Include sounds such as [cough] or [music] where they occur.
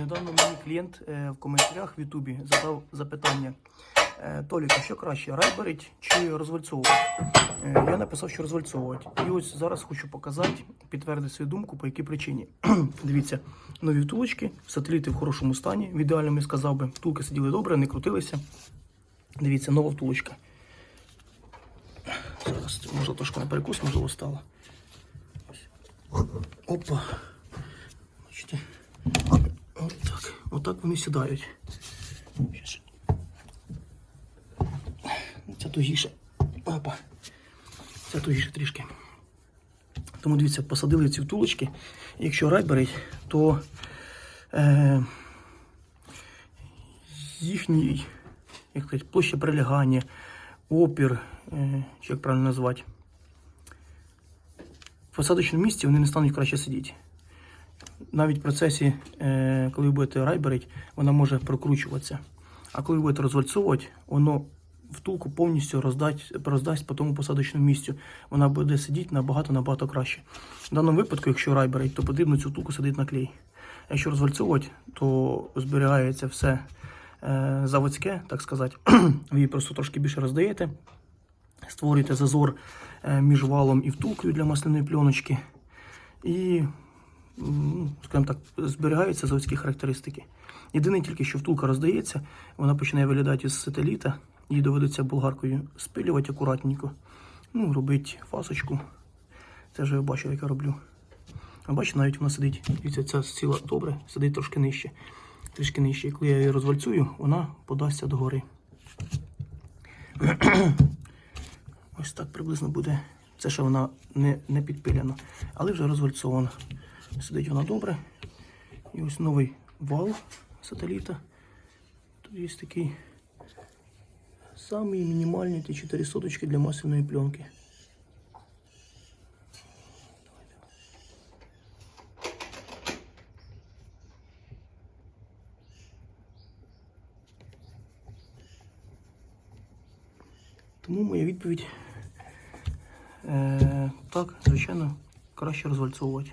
Недавно мені клієнт е, в коментарях в Ютубі задав запитання. Е, Толік, що краще, райберить чи розвальцовувати? Е, Я написав, що розвальцовувати. І ось зараз хочу показати, підтвердити свою думку, по якій причині. [clears throat] Дивіться, нові втулочки, сателіти в хорошому стані, в ідеальному я сказав би. Втулки сиділи добре, не крутилися. Дивіться, нова втулочка. Зараз, може трошки на перекус, можливо, стало. Опа. Бачите? Отак. Вони сідають. Це тугіше. Опа. Це тугіше трішки. Тому дивіться, посадили ці втулочки. Якщо рай береть, то е, їхній як сказати, площа прилягання, опір, е, чи як правильно назвати, в посадочному місці вони не стануть краще сидіти. Навіть в процесі, е, коли ви будете райберить, вона може прокручуватися. А коли ви будете розвальцовувати, воно втулку повністю роздасть, роздасть по тому посадочному місцю. Вона буде сидіти набагато-набагато краще. В даному випадку, якщо райберить, то потрібно цю втулку садити на клей. А Якщо розвальцовувати, то зберігається все е, заводське, так сказати. [clears throat] Ви її просто трошки більше роздаєте, створюєте зазор е, між валом і втулкою для масляної пленочки. І скажімо так, зберігаються заводські характеристики. Єдине тільки, що втулка роздається, вона починає виглядати із сателіта, її доведеться болгаркою спилювати акуратненько. Ну, робити фасочку. Це вже я бачив, як я роблю. А бачите, навіть вона сидить, дивіться, ця ціла добре, сидить трошки нижче. Трішки нижче. І коли я її розвальцюю, вона подасться догори. Ось так приблизно буде. Це ще вона не, не підпилена, але вже розвальцована. Сидить вона добре. І ось новий вал сателіта. Тут є такий самий мінімальний ті 4 соточки для масляної пленки. Тому моя відповідь е, так, звичайно, краще розвальцовувати.